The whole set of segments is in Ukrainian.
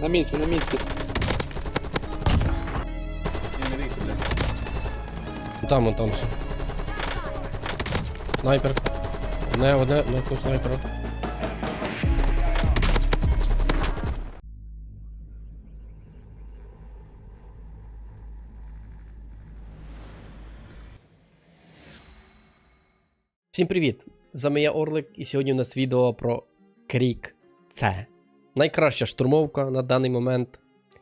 на місці, на місці. Не блядь. Там, он там все. Снайпер. Не, одне, ну тут снайпера. Всім привіт! З вами я Орлик, і сьогодні у нас відео про Крік С. Найкраща штурмовка на даний момент.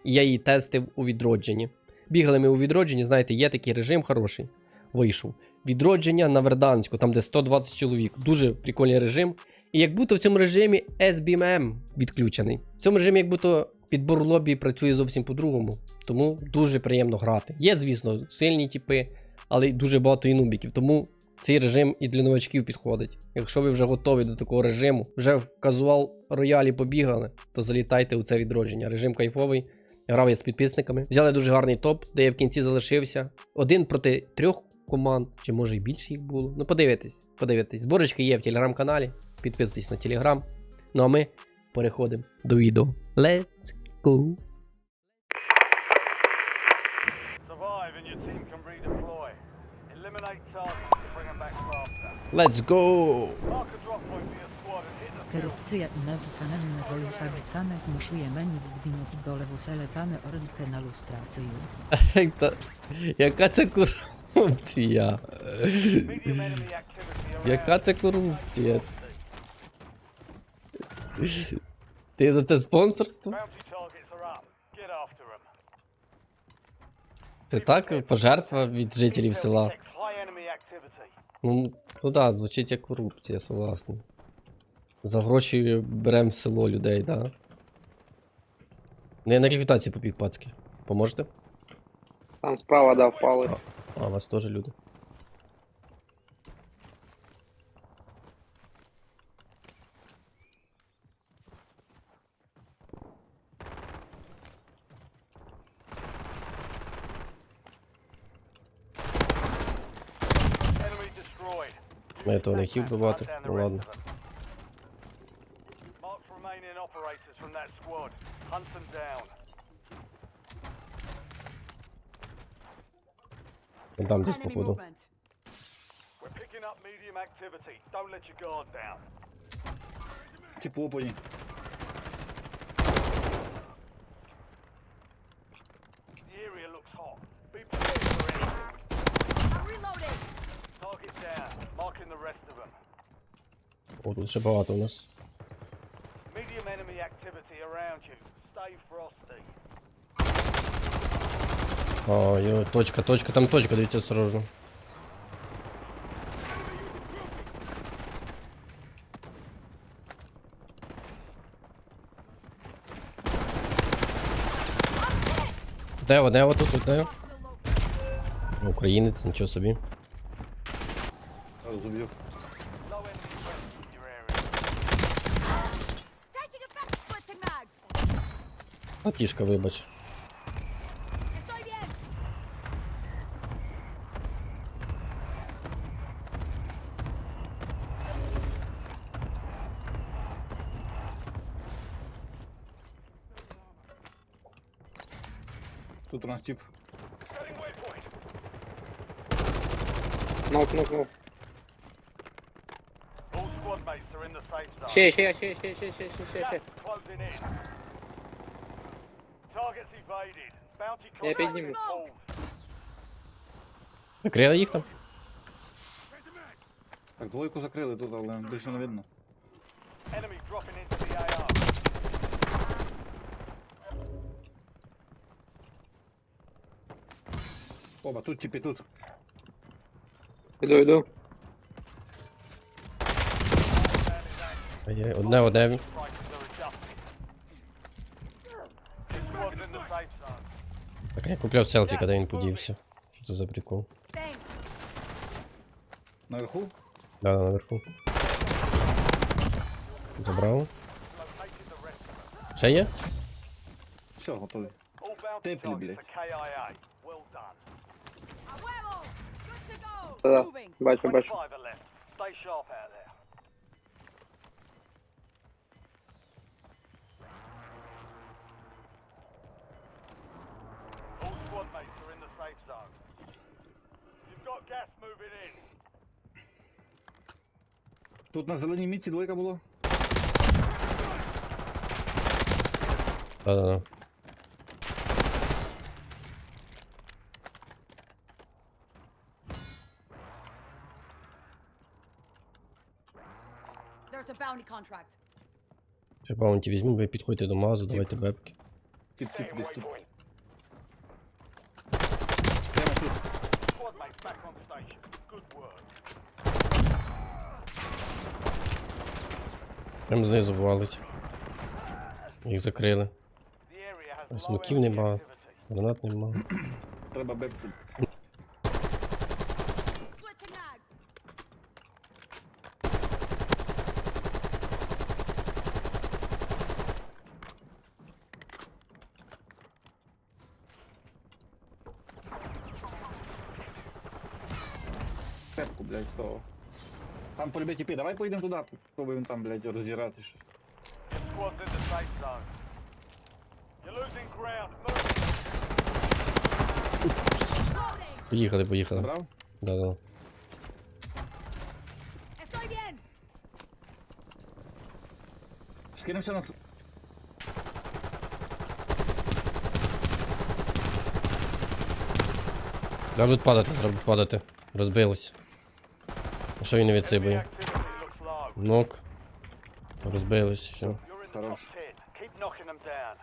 І я її тестив у відродженні. Бігали ми у відродженні, знаєте, є такий режим хороший. Вийшов. Відродження на Верданську, там де 120 чоловік. Дуже прикольний режим. І як будто в цьому режимі SBMM відключений. В цьому режимі, як будто підбор лобі працює зовсім по-другому. Тому дуже приємно грати. Є, звісно, сильні типи, але й дуже багато і нубіків. Тому цей режим і для новачків підходить. Якщо ви вже готові до такого режиму, вже в казуал роялі побігали, то залітайте у це відродження. Режим кайфовий. Грав я з підписниками. Взяли дуже гарний топ, де я в кінці залишився. Один проти трьох команд, чи може і більше їх було. Ну, подивитесь, подивитесь. Зборочки є в телеграм-каналі. Підписуйтесь на телеграм. Ну а ми переходимо до відео. Let's go! Let's go! Korupcja i nawikanami na swoich zmuszuje meni widwinów do lewusele pane orlite na lustracyju. Ej, to... Jaka це корупція? Яка це корупція? Ти за це спонсорство? Це так? Пожертва від жителів села. Ну, то да, звучить як корупція, согласний. За гроші беремо село людей, да? Ну, я на ліквідації побіг, пацки. Поможете? Там справа, да, впали. А, у вас теж люди. Ну, я того не хотів вбивати, ну ладно. Там десь, походу. Типу опані. Target down. Marking the rest of them. О, тут ще багато у нас. Medium enemy activity around you. Stay frosty. О, йо, точка, точка, там точка, дивіться осторожно. Дево тут, тут дево. Українець, нічого собі. Розумію. Матішка, вибач. Тут у нас тип. Нок, нок, нок. Şey şey şey şey şey şey şey şey. Я підніму. Закрили їх там? Так, двойку закрили тут, але більше не видно. Оба, тут типі тут. Іду, іду. Ай-яй, одне одне. Так я купляв селфі, коли він подівся. Що це за прикол? Наверху? Да, да, наверху. Забрав. Ще є? Все, готові. Теплі, блядь. Да, бачу, бачу. Gas moving in. Тут на зеленій мітці двойка було. Да-да-да. There's a bounty contract. Ще баунті візьму, ви підходьте до мазу, давайте бебки. Тип, тип, десь тут. Squad mates back on station. Good work. Прям знизу валить. Їх закрили. Смоків нема. Гранат нема. Треба бебку. Бебку, блядь, того. Там полюбить тіпі, давай поїдемо туди. Спробуємо там, блядь, розіграти щось. Squad's in the safe zone. You're losing ground. Move. Поїхали, поїхали. Забрав? Да-да. Estoy bien. Скинемося на... с- Треба падати, треба падати. Розбилось. А що він не відсибує? Нок. Розбилось, все. Хорош. 10. Keep knocking them down.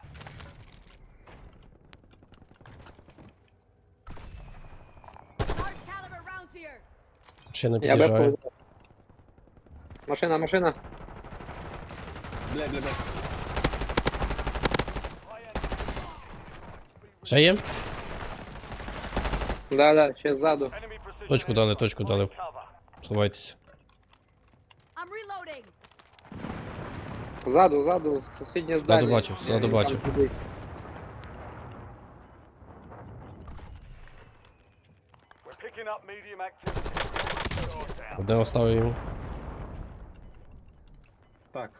Large caliber rounds here. Машина під'їжджає. Машина, машина. Блядь, блядь, блядь. Ще є? Да, да, ще ззаду. Точку дали, точку дали. Reloading. Ззаду, ззаду, сусіднє здання. ззаду medium activity. Down. Одне оставив йому. Так.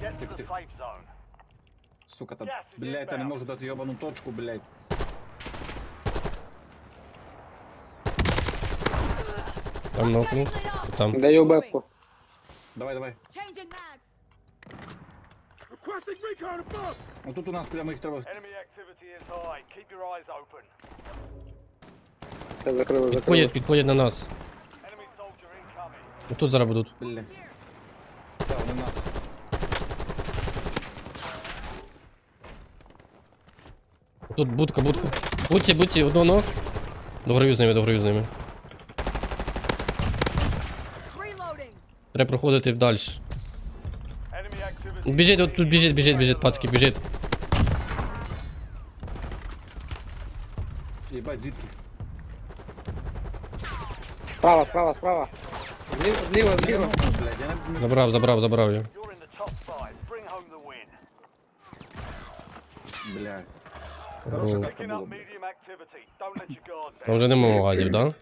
Get to the safe zone. Сука, там, Yes, блядь, я не inbound. можу дати йобану точку, блядь. Там нокнув. Getting lit up. Там. Даю бепку. Давай, давай. Changing mags. Ну тут у нас прямо їх треба... Enemy activity is high. Keep your eyes open. Все, закрили, закрили. Підходять, підходять на нас. Enemy soldier incoming. Тут зараз будуть. Блядь. Так, вони нас. Тут будка, будка. Будьте, будьте, одного ног. Дограю з ними, дограю з ними. Треба проходити вдалі. Біжить, от тут біжить, біжить, біжить, пацки, біжить. Єбать, звідки? Справа, справа, справа. Зліва, зліва, Я зліва. блядь, я не... Забрав, забрав, забрав win. Блядь. О, Хороша Picking катка up була, блядь. medium activity. Don't let your guard Там down. вже нема магазів, да? Stand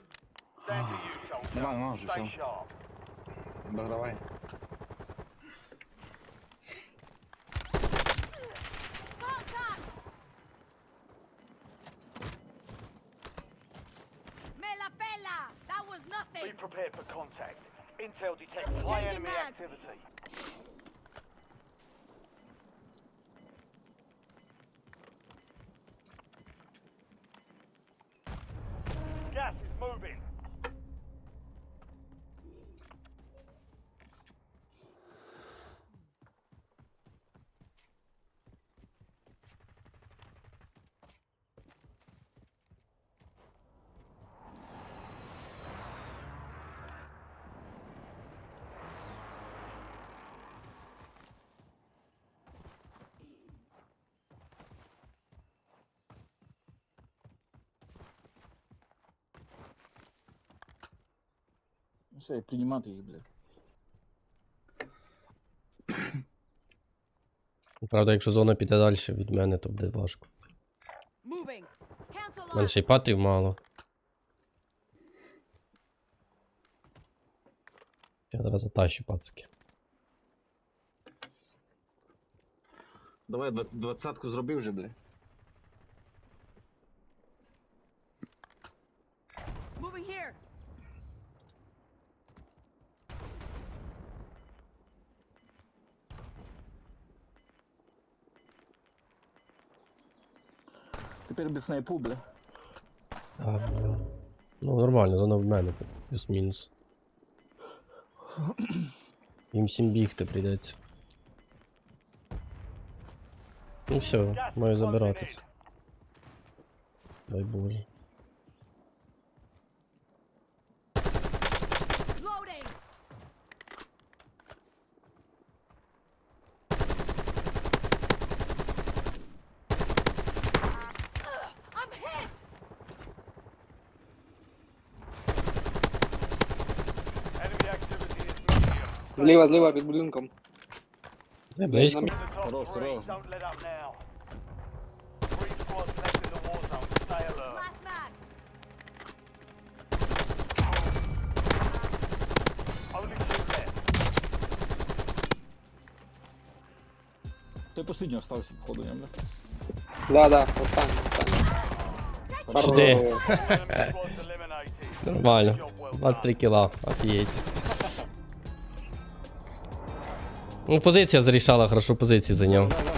to you, soldier. Нема, нема вже, Stay все. sharp. Догравай. Contact. Me la pela. That was Be nothing. prepared for contact. Intel detects high Changing enemy mags. activity. Все, приймати їх, блядь. Правда, якщо зона піде далі від мене, то буде важко. Moving. Cancel мене ще й патрів мало. Я зараз затащу пацки. Давай двадцятку зроби вже, бля. Тепер без снайпу, бля. А, бля. Ну, нормально, воно в мене плюс-мінус. Їм всім бігти прийдеться. Ну все, маю забиратися. Дай Боже. Зліва, зліва під будинком. Не близько. In the top Хорош, three, хорош. don't let up now. Three squads left in the war zone. Stay alert. Last man. Only two left. Ти послідній остався, походу, ні, бля. Да, да, останній, останній. Сюди. Хорош. Enemy squads eliminated. Нормально. Job well done. 23 кіла, офігеть. Ну, позиція зарішала, хорошо позицію зайняв.